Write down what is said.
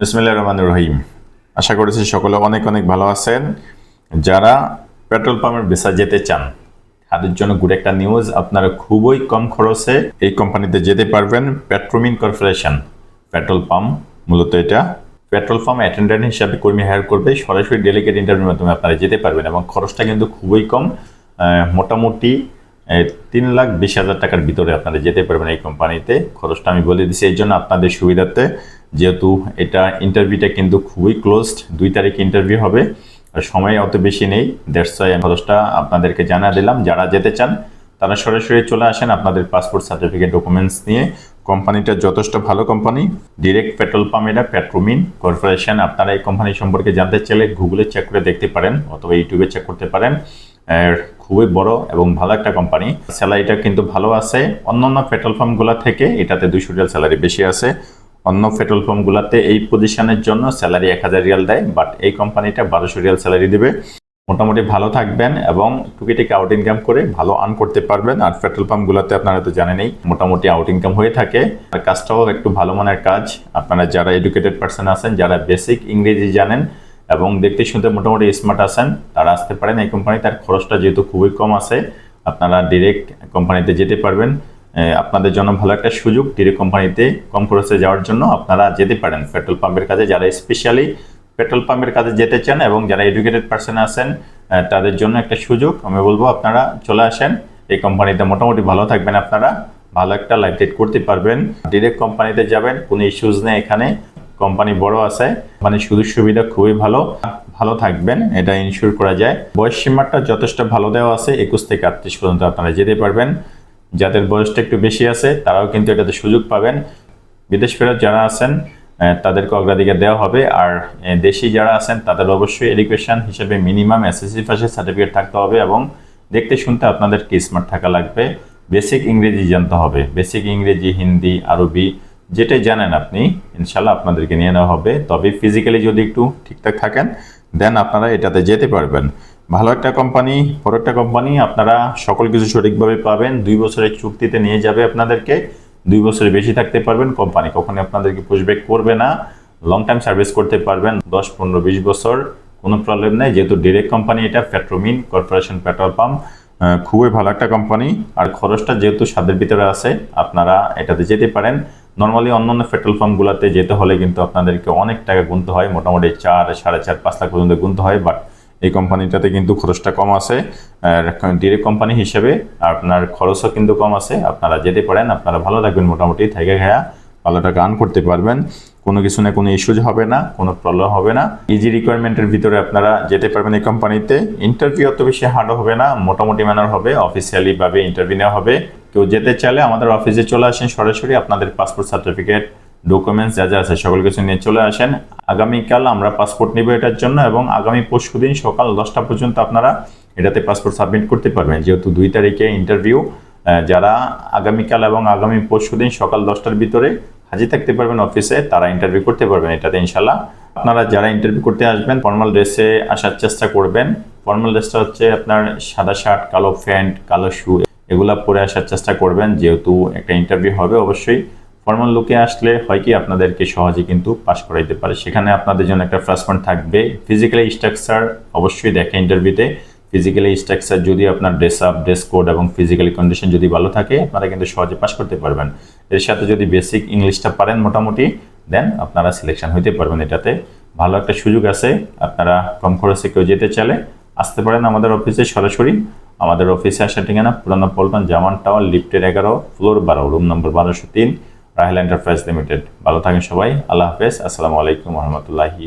বিসমিল্লাহ রহমান রহিম। আশা করেছি সকলে অনেক অনেক ভালো আছেন। যারা পেট্রোল পাম্পের বেসা যেতে চান, তাদের জন্য গুড একটা নিউজ আপনারা খুবই কম খরচে এই কোম্পানিতে যেতে পারবেন পেট্রোমিন কর্পোরেশন পেট্রোল পাম্প, মূলত এটা। পেট্রোল পাম্প অ্যাটেন্ডেন্ট হিসাবে কর্মী হায়ার করবে, সরাসরি ডেলিগেট ইন্টারভিউর মাধ্যমে আপনারা যেতে পারবেন এবং খরচটা কিন্তু খুবই কম। মোটামুটি তিন লাখ বিশ হাজার টাকার ভিতরে আপনারা যেতে পারবেন এই কোম্পানিতে। খরচটা আমি বলে দিচ্ছি এই জন্য আপনাদের সুবিধার্থে যেহেতু এটা ইন্টারভিউটা কিন্তু খুবই ক্লোজড দুই তারিখে ইন্টারভিউ হবে, আর সময় অত বেশি নেই দেড়শ খরচটা আপনাদেরকে জানা দিলাম, যারা যেতে চান, তারা সরাসরি চলে আসেন আপনাদের পাসপোর্ট সার্টিফিকেট ডকুমেন্টস নিয়ে। কোম্পানিটা যথেষ্ট ভালো কোম্পানি ডিরেক্ট পেট্রোল পাম্প এটা পেট্রোমিন কর্পোরেশন আপনারা এই কোম্পানি সম্পর্কে জানতে চাইলে গুগলে চেক করে দেখতে পারেন, অথবা ইউটিউবে চেক করতে পারেন। খুবই বড় এবং ভালো একটা কোম্পানি। স্যালারিটা কিন্তু ভালো আছে। অন্যান্য পেট্রোল পাম্পগুলো থেকে এটাতে দুইশো রিয়াল স্যালারি বেশি আছে। অন্য পেট্রোল পাম্পগুলোতে এই পজিশনের জন্য স্যালারি এক হাজার রিয়াল দেয় বাট এই কোম্পানিটা বারোশো রিয়াল স্যালারি দেবে। মোটামুটি ভালো থাকবেন এবং টুকিটাকি আউট ইনকাম করে ভালো আর্ন করতে পারবেন। আর পেট্রোল পাম্পগুলোতে আপনারা তো জানেনই, মোটামুটি আউট ইনকাম হয়ে থাকে। আর কাজটাও একটু ভালো মানের কাজ। আপনারা যারা এডুকেটেড পার্সন আছেন, যারা বেসিক ইংরেজি জানেন এবং দেখতে শুনতে মোটামুটি স্মার্ট আছেন, তারা আসতে পারেন। এই কোম্পানি তার খরচটা যেহেতু খুবই কম আছে, আপনারা ডিরেক্ট কোম্পানিতে যেতে পারবেন। আপনাদের জন্য ভালো একটা সুযোগ ডিরেক্ট কোম্পানিতে কম খরচে যাওয়ার জন্য আপনারা যেতে পারেন পেট্রোল পাম্পের কাজে। যারা স্পেশালি পেট্রোল পাম্পের কাজে যেতে চান এবং যারা এডুকেটেড পার্সন আছেন তাদের জন্য একটা সুযোগ। আমি বলব আপনারা চলে আসেন। এই কোম্পানিতে মোটামুটি ভালো থাকবেন আপনারা। ভালো একটা লাইফ ডেট করতে পারবেন। ডিরেক্ট কোম্পানিতে যাবেন, কোনো ইস্যুজ নেই এখানে। কোম্পানি বড় আছে মানে সুযোগ সুবিধা খুবই ভালো। ভালো থাকবেন, এটা ইনশিওর করা যায়। বয়স সীমাটা যথেষ্ট ভালো দেওয়া আছে, একুশ থেকে আটত্রিশ পর্যন্ত আপনারা যেতে পারবেন। যাদের বয়সটা একটু বেশি আছে, তারাও কিন্তু এটাতে সুযোগ পাবেন। বিদেশ ফেরত যারা আছেন তাদেরকে অগ্রাধিকার দেওয়া হবে। আর দেশি যারা আছেন, তাদের অবশ্যই এডুকেশন হিসেবে মিনিমাম এসএসসি পাশের সার্টিফিকেট থাকতে হবে এবং দেখতে শুনতে আপনাদের কি স্মার্ট থাকা লাগবে। বেসিক ইংরেজি জানতে হবে। বেসিক ইংরেজি, হিন্দি, আরবি, যেটাই জানেন আপনি ইনশাল্লাহ আপনাদেরকে নিয়ে নেওয়া হবে। তবে ফিজিক্যালি যদি একটু ঠিকঠাক থাকেন দেন আপনারা এটাতে যেতে পারবেন। ভালো একটা কোম্পানি বড় একটা কোম্পানি আপনারা সকল কিছু সঠিকভাবে পাবেন। দুই বছরের চুক্তিতে নিয়ে যাবে আপনাদেরকে। দুই বছরের বেশি থাকতে পারবেন কোম্পানি কখনো আপনাদেরকে পুশব্যাক করবে না। লং টাইম সার্ভিস করতে পারবেন, দশ, পনেরো, বিশ বছর, কোনো প্রবলেম নেই। যেহেতু ডিরেক্ট কোম্পানি এটা পেট্রোমিন কর্পোরেশন পেট্রোল পাম্প খুবই ভালো একটা কোম্পানি আর খরচটা যেহেতু সাদের ভিতরে আছে, আপনারা এটাতে যেতে পারেন। নর্মালি অন্যান্য পেট্রোল পাম্পগুলোতে যেতে হলে কিন্তু আপনাদেরকে অনেক টাকা গুনতে হয়। মোটামুটি চার, সাড়ে চার, পাঁচ লাখ পর্যন্ত গুনতে হয়। বাট এই কোম্পানিটাতে কিন্তু খরচটা কম আছে। ডিরেক্ট কোম্পানি হিসেবে আপনার খরচও কিন্তু কম আছে। আপনারা যেতে পারেন, আপনারা ভালো থাকবেন মোটামুটি থেকে খেয়া ভালো টাকা করতে পারবেন। কোনো কিছু না কোনো ইস্যুজ হবে না, কোনো প্রবলেম হবে না। ইজি রিকোয়ারমেন্টের ভিতরে আপনারা যেতে পারবেন এই কোম্পানিতে। ইন্টারভিউ অত বেশি হার্ড হবে না, মোটামুটি ম্যানার হবে অফিসিয়ালিভাবে ইন্টারভিউ নেওয়া হবে। কেউ যেতে চাইলে আমাদের অফিসে চলে আসেন। সরাসরি আপনাদের পাসপোর্ট সার্টিফিকেট ডকুমেন্টস যা যা আছে, সকল কিছু নিয়ে চলে আসেন। আগামীকাল আমরা পাসপোর্ট নিব এটার জন্য এবং আগামী পরশু দিন সকাল দশটা পর্যন্ত আপনারা এটাতে পাসপোর্ট সাবমিট করতে পারবেন। যেহেতু দুই তারিখে ইন্টারভিউ যারা আগামীকাল এবং আগামী পরশু দিন সকাল দশটার ভিতরে হাজির থাকতে পারবেন অফিসে তারা ইন্টারভিউ করতে পারবেন এটাতে ইনশাল্লাহ আপনারা যারা ইন্টারভিউ করতে আসবেন ফর্মাল ড্রেসে আসার চেষ্টা করবেন। ফর্মাল ড্রেসটা হচ্ছে আপনার সাদা শার্ট কালো প্যান্ট, কালো শু এগুলা পরে আসার চেষ্টা করবেন। যেহেতু একটা ইন্টারভিউ হবে অবশ্যই। ফর্মাল লুকে আসলে হয় কি আপনাদেরকে সহজে কিন্তু পাস করাইতে পারে। সেখানে আপনাদের জন্য একটা প্লাস পয়েন্ট থাকবে। ফিজিক্যালি স্ট্রাকচার অবশ্যই দেখে ইন্টারভিউতে ফিজিক্যালি স্ট্রাকচার যদি আপনার ড্রেস আপ ড্রেস কোড এবং ফিজিক্যালি কন্ডিশন যদি ভালো থাকে, আপনারা কিন্তু সহজে পাস করতে পারবেন। এর সাথে যদি বেসিক ইংলিশটা পারেন মোটামুটি দেন আপনারা সিলেকশন হইতে পারবেন এটাতে। ভালো একটা সুযোগ আছে। আপনারা কম খরচে কেউ যেতে চাইলে আসতে পারেন আমাদের অফিসে সরাসরি। আমাদের অফিসে আসার ঠিকানা পুরানো পল্টন জামান টাওয়ার লিফটের এগারো ফ্লোর বারো রুম নম্বর বারোশো তিন। রাহেল এন্টারপ্রাইজ লিমিটেড ভালো থাকেন সবাই। আল্লাহ হাফেজ। আসসালামু আলাইকুম রহমতুল্লাহি